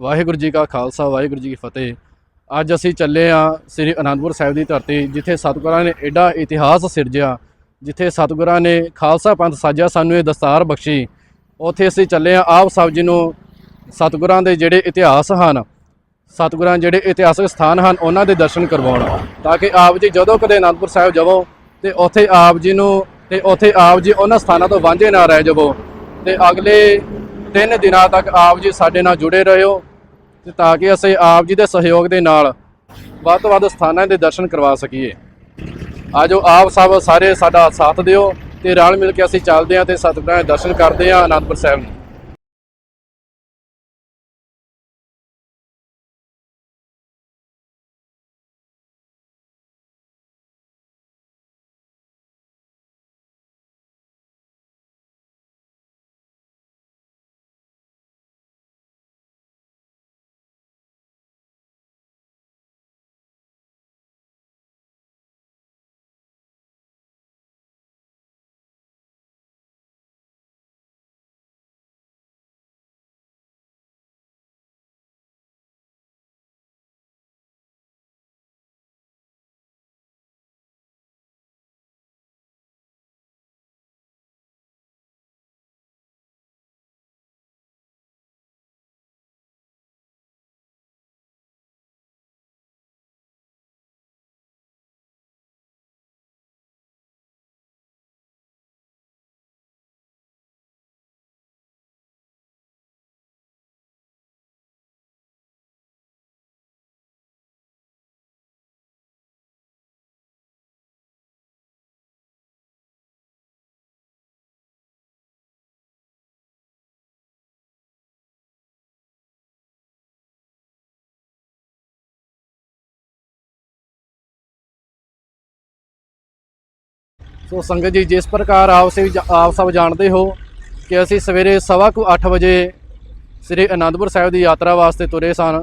ਵਾਹਿਗੁਰੂ ਜੀ ਕਾ ਖਾਲਸਾ, ਵਾਹਿਗੁਰੂ ਜੀ ਕੀ ਫਤਿਹ। ਅੱਜ ਅਸੀਂ ਚੱਲੇ ਆ ਸ੍ਰੀ ਅਨੰਦਪੁਰ ਸਾਹਿਬ ਦੀ ਧਰਤੀ, ਜਿੱਥੇ ਸਤਿਗੁਰਾਂ ਨੇ ਐਡਾ ਇਤਿਹਾਸ ਸਿਰਜਿਆ, ਜਿੱਥੇ ਸਤਿਗੁਰਾਂ ਨੇ ਖਾਲਸਾ ਪੰਥ ਸਾਜਿਆ, ਸਾਨੂੰ ਇਹ ਦਸਤਾਰ ਬਖਸ਼ੀ। ਉੱਥੇ ਅਸੀਂ ਚੱਲੇ ਆ ਆਪ ਸਾਹਿਬ ਜੀ ਨੂੰ, ਸਤਿਗੁਰਾਂ ਦੇ ਜਿਹੜੇ ਇਤਿਹਾਸ ਹਨ, ਸਤਿਗੁਰਾਂ ਜਿਹੜੇ ਇਤਿਹਾਸਕ ਸਥਾਨ ਹਨ, ਉਹਨਾਂ ਦੇ ਦਰਸ਼ਨ ਕਰਵਾਉਣ, ਤਾਂ ਕਿ ਆਪ ਜੀ ਜਦੋਂ ਕਦੇ ਅਨੰਦਪੁਰ ਸਾਹਿਬ ਜਾਵੋ, ਤੇ ਉੱਥੇ ਆਪ ਜੀ ਨੂੰ, ਤੇ ਉੱਥੇ ਆਪ ਜੀ ਉਹਨਾਂ ਸਥਾਨਾਂ ਤੋਂ ਵਾਂਝੇ ਨਾ ਰਹਿ ਜਾਵੋ। ਤੇ ਅਗਲੇ ਤਿੰਨ ਦਿਨਾਂ ਤੱਕ ਆਪ ਜੀ ਸਾਡੇ ਨਾਲ ਜੁੜੇ ਰਹੋ ਤੇ ਤਾਂ ਕਿ ਅਸੀਂ ਆਪ ਜੀ ਦੇ ਸਹਿਯੋਗ ਦੇ ਨਾਲ ਵੱਧ ਤੋਂ ਵੱਧ ਸਥਾਨਾਂ ਦੇ ਦਰਸ਼ਨ ਕਰਵਾ ਸਕੀਏ। ਆਜੋ ਆਪ ਸਭ ਸਾਰੇ ਸਾਡਾ ਸਾਥ ਦਿਓ ਤੇ ਰਲ ਮਿਲ ਕੇ ਅਸੀਂ ਚੱਲਦੇ ਹਾਂ ਤੇ ਸਤਿਗੁਰਾਂ ਦੇ ਦਰਸ਼ਨ ਕਰਦੇ ਹਾਂ ਅਨੰਦਪੁਰ ਸਾਹਿਬ ਨੂੰ। ਸੋ ਸੰਗਤ ਜੀ, ਜਿਸ ਪ੍ਰਕਾਰ ਆਪ ਸੇ ਆਪ ਸਭ ਜਾਣਦੇ ਹੋ ਕਿ ਅਸੀਂ ਸਵੇਰੇ ਸਵਾ ਕੁ 8 ਵਜੇ ਸ੍ਰੀ ਅਨੰਦਪੁਰ ਸਾਹਿਬ ਦੀ ਯਾਤਰਾ ਵਾਸਤੇ ਤੁਰੇ ਸਨ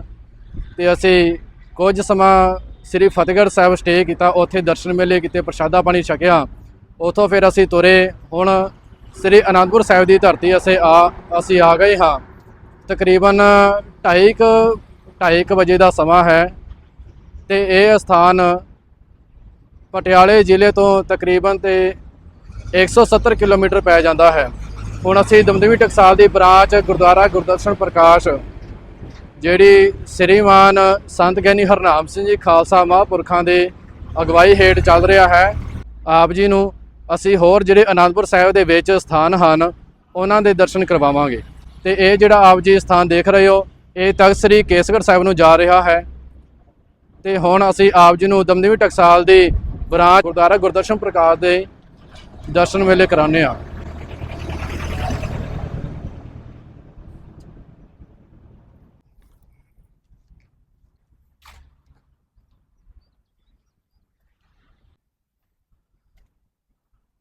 ਤੇ ਅਸੀਂ ਕੁਝ ਸਮਾਂ ਸ੍ਰੀ ਫਤਿਹਗੜ੍ਹ ਸਾਹਿਬ ਸਟੇ ਕੀਤਾ, ਉੱਥੇ ਦਰਸ਼ਨ ਮੇਲੇ ਕਿਤੇ, ਪ੍ਰਸ਼ਾਦਾ ਪਾਣੀ ਛਕਿਆ। ਉਥੋਂ ਫਿਰ ਅਸੀਂ ਤੁਰੇ, ਹੁਣ ਸ੍ਰੀ ਅਨੰਦਪੁਰ ਸਾਹਿਬ ਦੀ ਧਰਤੀ ਅਸੀਂ ਆ ਅਸੀਂ ਆ ਗਏ ਹਾਂ। ਤਕਰੀਬਨ 2:30 2:30 ਵਜੇ ਦਾ ਸਮਾਂ ਹੈ ਤੇ ਇਹ ਸਥਾਨ ਪਟਿਆਲੇ ਜ਼ਿਲ੍ਹੇ ਤੋਂ ਤਕਰੀਬਨ ਤੇ 170 ਕਿਲੋਮੀਟਰ ਪੈ ਜਾਂਦਾ ਹੈ। ਹੁਣ ਅਸੀਂ ਦਮਦਮੀ ਟਕਸਾਲ ਦੀ ਬ੍ਰਾਂਚ ਗੁਰਦੁਆਰਾ ਗੁਰਦਰਸ਼ਨ ਪ੍ਰਕਾਸ਼, ਜਿਹੜੀ ਸ੍ਰੀਮਾਨ ਸੰਤ ਗਿਆਨੀ ਹਰਨਾਮ ਸਿੰਘ ਜੀ ਖਾਲਸਾ ਮਹਾਂਪੁਰਖਾਂ ਦੇ ਅਗਵਾਈ ਹੇਠ ਚੱਲ ਰਿਹਾ ਹੈ। ਆਪ ਜੀ ਨੂੰ ਅਸੀਂ ਹੋਰ ਜਿਹੜੇ ਅਨੰਦਪੁਰ ਸਾਹਿਬ ਦੇ ਵਿੱਚ ਸਥਾਨ ਹਨ, ਉਹਨਾਂ ਦੇ ਦਰਸ਼ਨ ਕਰਵਾਵਾਂਗੇ। ਤੇ ਇਹ ਜਿਹੜਾ ਆਪ ਜੀ ਸਥਾਨ ਦੇਖ ਰਹੇ ਹੋ, ਇਹ ਤਖਤ ਸ੍ਰੀ ਕੇਸਗੜ੍ਹ ਸਾਹਿਬ ਨੂੰ ਜਾ ਰਿਹਾ ਹੈ। ਤੇ ਹੁਣ ਅਸੀਂ ਆਪ ਜੀ ਨੂੰ ਦਮਦਮੀ ਟਕਸਾਲ ਦੀ ਬ੍ਰਾਂਚ ਗੁਰਦੁਆਰਾ ਗੁਰਦਰਸ਼ਨ ਪ੍ਰਕਾਸ਼ ਦੇ ਦਰਸ਼ਨ ਮੇਲੇ ਕਰਾਉਂਦੇ ਆ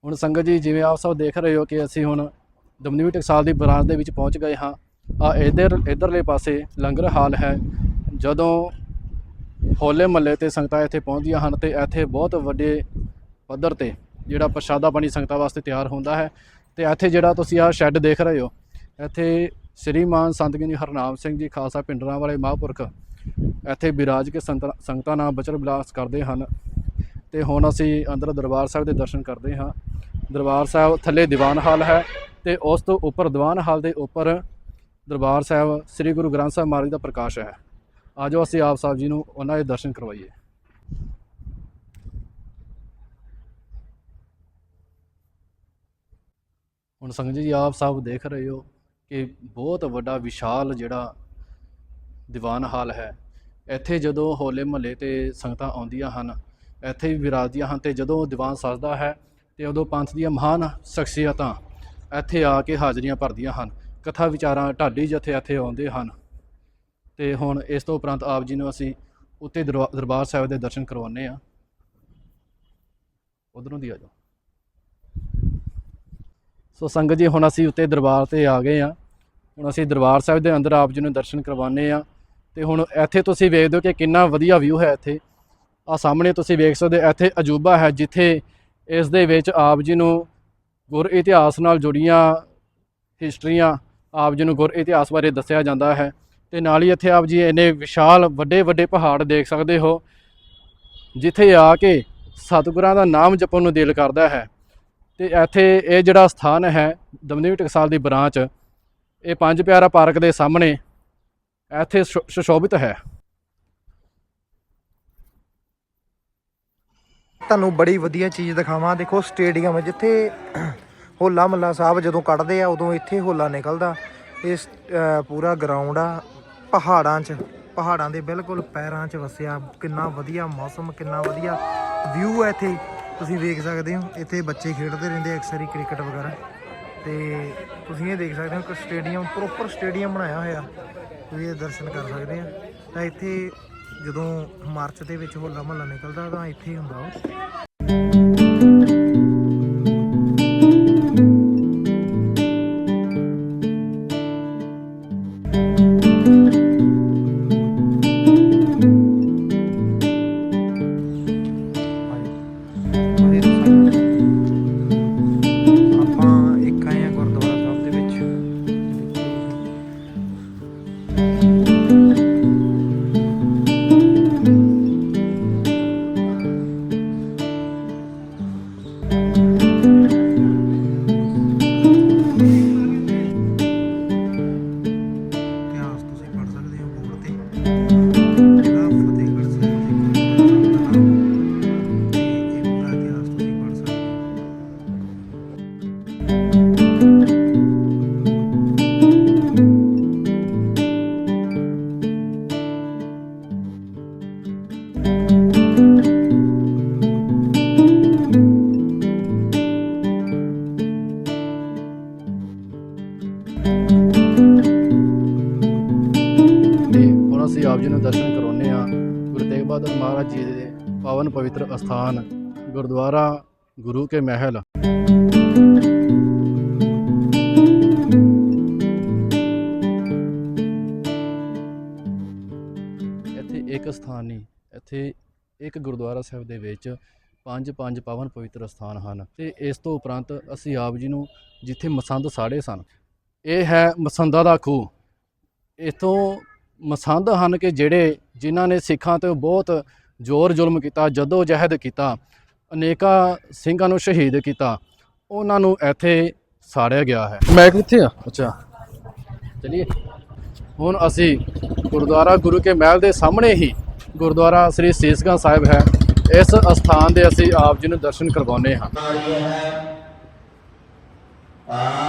ਹੁਣ ਸੰਗਤ ਜੀ, ਜਿਵੇਂ ਆਪ ਸਭ ਦੇਖ ਰਹੇ ਹੋ ਕਿ ਅਸੀਂ ਹੁਣ ਦਮਦਮੀ ਟਕਸਾਲ ਦੀ ਬ੍ਰਾਂਚ ਦੇ ਵਿੱਚ ਪਹੁੰਚ ਗਏ ਹਾਂ। ਆ ਇਧਰ ਇਧਰਲੇ ਪਾਸੇ ਲੰਗਰ ਹਾਲ ਹੈ। ਜਦੋਂ ਹੋਲੇ ਮਹੱਲੇ ਤੇ ਸੰਗਤਾਂ ਇੱਥੇ ਪਹੁੰਚਦੀਆਂ ਹਨ ਤੇ ਇੱਥੇ ਬਹੁਤ ਵੱਡੇ ਪੱਧਰ ਤੇ ਜਿਹੜਾ ਪ੍ਰਸ਼ਾਦਾ ਪਾਣੀ ਸੰਗਤਾਂ ਵਾਸਤੇ ਤਿਆਰ ਹੁੰਦਾ ਹੈ। ਤੇ ਇੱਥੇ ਜਿਹੜਾ ਤੁਸੀਂ ਆਹ ਸ਼ੈੱਡ ਦੇਖ ਰਹੇ ਹੋ, ਇੱਥੇ ਸ੍ਰੀਮਾਨ ਸੰਤ ਗਿਆਨੀ ਹਰਨਾਮ ਸਿੰਘ ਜੀ ਖਾਲਸਾ ਪਿੰਡਰਾਂ ਵਾਲੇ ਮਹਾਂਪੁਰਖ ਇੱਥੇ ਬਿਰਾਜ ਕੇ ਸੰਗਤਾਂ ਸੰਗਤਾਂ ਨਾਲ ਬਚਨ ਬਿਲਾਸ ਕਰਦੇ ਹਨ। ਤੇ ਹੁਣ ਅਸੀਂ ਅੰਦਰ ਦਰਬਾਰ ਸਾਹਿਬ ਦੇ ਦਰਸ਼ਨ ਕਰਦੇ ਹਾਂ। ਦਰਬਾਰ ਸਾਹਿਬ ਥੱਲੇ ਦੀਵਾਨ ਹਾਲ ਹੈ ਤੇ ਉਸ ਤੋਂ ਉੱਪਰ ਦੀਵਾਨ ਹਾਲ ਦੇ ਉੱਪਰ ਦਰਬਾਰ ਸਾਹਿਬ ਸ੍ਰੀ ਗੁਰੂ ਗ੍ਰੰਥ ਸਾਹਿਬ ਮਹਾਰਾਜ ਦਾ ਪ੍ਰਕਾਸ਼ ਹੈ। ਆਜੋ ਅਸੀਂ ਆਪ ਸਾਹਿਬ ਜੀ ਨੂੰ ਉਹਨਾਂ ਦੇ ਦਰਸ਼ਨ ਕਰਵਾਈਏ। ਹੁਣ ਸੰਗਤ ਜੀ, ਆਪ ਸਾਹਿਬ ਦੇਖ ਰਹੇ ਹੋ ਕਿ ਬਹੁਤ ਵੱਡਾ ਵਿਸ਼ਾਲ ਜਿਹੜਾ ਦੀਵਾਨ ਹਾਲ ਹੈ। ਇੱਥੇ ਜਦੋਂ ਹੋਲੇ ਮਹੱਲੇ ਤੇ ਸੰਗਤਾਂ ਆਉਂਦੀਆਂ ਹਨ, ਇੱਥੇ ਵੀ ਵਿਰਾਜਦੀਆਂ ਹਨ ਤੇ ਜਦੋਂ ਦੀਵਾਨ ਸਜਦਾ ਹੈ ਤੇ ਉਦੋਂ ਪੰਥ ਦੀਆਂ ਮਹਾਨ ਸ਼ਖਸੀਅਤਾਂ ਇੱਥੇ ਆ ਕੇ ਹਾਜ਼ਰੀਆਂ ਭਰਦੀਆਂ ਹਨ। ਕਥਾ ਵਿਚਾਰਾਂ ਢਾਡੀ ਜਥੇ ਇੱਥੇ ਆਉਂਦੇ ਹਨ। ਤੇ ਹੁਣ ਇਸ ਤੋਂ ਉਪਰੰਤ ਆਪ ਜੀ ਨੂੰ ਅਸੀਂ ਉੱਤੇ ਦਰਬਾ- ਦਰਬਾਰ ਸਾਹਿਬ ਦੇ ਦਰਸ਼ਨ ਕਰਵਾਉਂਦੇ ਆ ਉਧਰੋਂ ਦੀ ਆ ਜਾਓ। ਸੋ ਸੰਗਤ ਜੀ, ਹੁਣ ਅਸੀਂ ਉੱਤੇ ਦਰਬਾਰ ਤੇ ਆ ਗਏ ਆ ਹੁਣ ਅਸੀਂ ਦਰਬਾਰ ਸਾਹਿਬ ਦੇ ਅੰਦਰ ਆਪ ਜੀ ਨੂੰ ਦਰਸ਼ਨ ਕਰਵਾਉਂਦੇ ਆ ਤੇ ਹੁਣ ਇੱਥੇ ਤੁਸੀਂ ਵੇਖਦੇ ਹੋ ਕਿ ਕਿੰਨਾ ਵਧੀਆ ਵਿਊ ਹੈ ਇੱਥੇ। ਆ ਸਾਹਮਣੇ ਤੁਸੀਂ ਵੇਖ ਸਕਦੇ ਹੋ, ਇੱਥੇ ਅਜੂਬਾ ਹੈ, ਜਿੱਥੇ ਇਸ ਦੇ ਵਿੱਚ ਆਪ ਜੀ ਨੂੰ ਗੁਰ ਇਤਿਹਾਸ ਨਾਲ ਜੁੜੀਆਂ ਹਿਸਟਰੀਆਂ ਆਪ ਜੀ ਨੂੰ ਗੁਰ ਇਤਿਹਾਸ ਬਾਰੇ ਦੱਸਿਆ ਜਾਂਦਾ ਹੈ। ਤੇ ਨਾਲ ਹੀ ਇੱਥੇ ਆਪ ਜੀ ਇੰਨੇ ਵਿਸ਼ਾਲ ਵੱਡੇ ਵੱਡੇ ਪਹਾੜ ਦੇਖ ਸਕਦੇ ਹੋ, ਜਿੱਥੇ ਆ ਕੇ ਸਤਿਗੁਰਾਂ ਦਾ ਨਾਮ ਜਪਣ ਨੂੰ ਦਿਲ ਕਰਦਾ ਹੈ। ਤੇ ਇੱਥੇ ਇਹ ਜਿਹੜਾ ਸਥਾਨ ਹੈ ਦਮਦਮੀ ਟਕਸਾਲ ਦੀ ਬ੍ਰਾਂਚ, ਇਹ ਪੰਜ ਪਿਆਰਾ ਪਾਰਕ ਦੇ ਸਾਹਮਣੇ ਇੱਥੇ ਸੁ- ਸੁਸ਼ੋਭਿਤ ਹੈ। ਤੁਹਾਨੂੰ ਬੜੀ ਵਧੀਆ ਚੀਜ਼ ਦਿਖਾਵਾਂ। ਦੇਖੋ ਸਟੇਡੀਅਮ ਜਿੱਥੇ ਹੋਲਾ ਮੱਲਾ ਸਾਹਿਬ ਜਦੋਂ ਕੱਢਦੇ ਆ ਉਦੋਂ ਇੱਥੇ ਹੋਲਾ ਨਿਕਲਦਾ। ਇਸ ਪੂਰਾ ਗਰਾਊਂਡ ਆ। ਪਹਾੜਾਂ 'ਚ, ਪਹਾੜਾਂ ਦੇ ਬਿਲਕੁਲ ਪੈਰਾਂ 'ਚ ਵਸਿਆ। ਕਿੰਨਾ ਵਧੀਆ ਮੌਸਮ, ਕਿੰਨਾ ਵਧੀਆ ਵਿਊ ਹੈ ਇੱਥੇ। ਤੁਸੀਂ ਵੇਖ ਸਕਦੇ ਹੋ, ਇੱਥੇ ਬੱਚੇ ਖੇਡਦੇ ਰਹਿੰਦੇ ਅਕਸਰ ਹੀ ਕ੍ਰਿਕਟ ਵਗੈਰਾ। ਤੇ ਤੁਸੀਂ ਇਹ ਦੇਖ ਸਕਦੇ ਹੋ ਕਿ ਸਟੇਡੀਅਮ ਪ੍ਰੋਪਰ ਸਟੇਡੀਅਮ ਬਣਾਇਆ ਹੋਇਆ। ਤੁਸੀਂ ਇਹ ਦਰਸ਼ਨ ਕਰ ਸਕਦੇ ਆ। ਤਾਂ ਇੱਥੇ ਜਦੋਂ ਮਾਰਚ ਦੇ ਵਿੱਚ ਹੋਲਾ ਮਹੱਲਾ ਨਿਕਲਦਾ, ਤਾਂ ਇੱਥੇ ਹੀ ਹੁੰਦਾ ਉਹ। ਦੇ ਪਾਵਨ ਪਵਿੱਤਰ ਅਸਥਾਨ ਗੁਰਦੁਆਰਾ ਗੁਰੂ ਕੇ ਮਹਿਲ। ਇੱਥੇ ਇੱਕ ਸਥਾਨ ਨਹੀਂ, ਇੱਥੇ ਇੱਕ ਗੁਰਦੁਆਰਾ ਸਾਹਿਬ ਦੇ ਵਿੱਚ ਪੰਜ ਪੰਜ ਪਾਵਨ ਪਵਿੱਤਰ ਸਥਾਨ ਹਨ ਤੇ ਇਸ ਤੋਂ ਉਪਰੰਤ ਅਸੀਂ ਆਪ ਜੀ ਨੂੰ ਜਿੱਥੇ ਮਸੰਦ ਸਾੜੇ ਸਨ, ਇਹ ਹੈ ਮਸੰਦਾ ਦਾ ਖੂਹ। ਇਥੋਂ ਮਸੰਦ ਹਨ ਕਿ ਜਿਹੜੇ ਜਿਨ੍ਹਾਂ ਨੇ ਸਿੱਖਾਂ ਤੇ ਬਹੁਤ ਜ਼ੋਰ ਜ਼ੁਲਮ ਕੀਤਾ ਜਦੋ ਜਹਿਦ ਕੀਤਾ ਅਨੇਕਾਂ ਸਿੰਘਾਂ ਨੂੰ ਸ਼ਹੀਦ ਕੀਤਾ ਉਹਨਾਂ ਨੂੰ ਇੱਥੇ ਸਾੜਿਆ ਗਿਆ ਹੈ। ਮੈਂ ਕਿੱਥੇ ਆ? ਅੱਛਾ। ਚਲਿਏ। ਹੁਣ ਅਸੀਂ ਗੁਰਦੁਆਰਾ ਗੁਰੂ ਕੇ ਮਹਿਲ ਦੇ ਸਾਹਮਣੇ ਹੀ ਗੁਰਦੁਆਰਾ ਸ੍ਰੀ ਸੀਸਗੰਜ ਸਾਹਿਬ ਹੈ। ਇਸ ਅਸਥਾਨ ਦੇ ਅਸੀਂ ਆਪ ਜੀ ਨੂੰ ਦਰਸ਼ਨ ਕਰਵਾਉਂਦੇ ਹਾਂ। ਆ